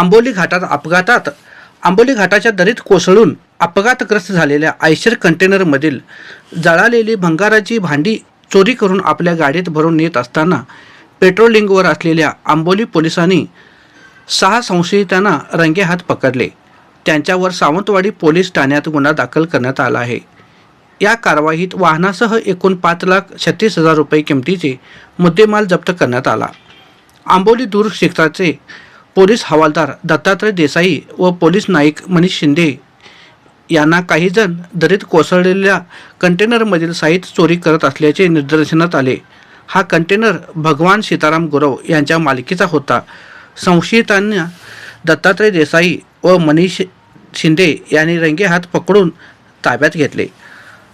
आंबोली घाटात अपघातात आंबोली घाटाच्या दरीत कोसळून अपघातग्रस्त झालेल्या आयशर कंटेनरमधील जळालेली भंगाराची भांडी चोरी करून आपल्या गाडीत भरून नेत असताना पेट्रोलिंगवर असलेल्या आंबोली पोलिसांनी सहा संशयितांना रंगेहात पकडले. त्यांच्यावर सावंतवाडी पोलीस ठाण्यात गुन्हा दाखल करण्यात आला आहे. या कारवाईत वाहनासह एकूण पाच लाख छत्तीस हजार रुपये किमतीचे मुद्देमाल जप्त करण्यात आला. आंबोली दूर क्षेत्राचे पोलीस हवालदार दत्तात्रय देसाई व पोलीस नाईक मनीष शिंदे यांना काही जण दरीत कोसळलेल्या कंटेनरमधील साहित्य चोरी करत असल्याचे निदर्शनात आले. हा कंटेनर भगवान सीताराम गुरव यांच्या मालकीचा होता. संशयितांना दत्तात्रय देसाई व मनीष शिंदे यांनी रंगे हात पकडून ताब्यात घेतले.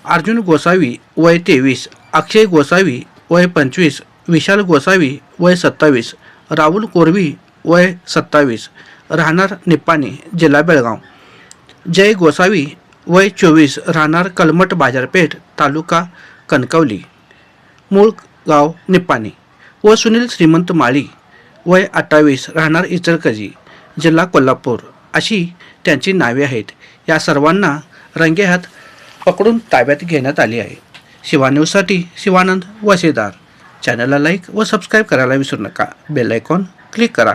अर्जुन गोसावी वय तेवीस अक्षय गोसावी वय पंचवीस विशाल गोसावी वय सत्तावीस राहुल कोरवी वय सत्तावीस. राहणार निप्पाणी जिल्हा बेळगाव. जय गोसावी वय चोवीस राहणार कलमट बाजारपेठ तालुका कणकवली. मूळ गाव निप्पाणी व सुनील श्रीमंत माळी. वय अठ्ठावीस राहणार इचलकजी जिल्हा कोल्हापूर. अशी त्यांची नावे आहेत. या सर्वांना रंगेहात पकडून ताब्यात घेण्यात आली आहे. शिवान्यूजसाठी शिवानंद वसेदार. चॅनलला लाईक व सबस्क्राईब करायला विसरू नका. बेल आयकॉन क्लिक करा.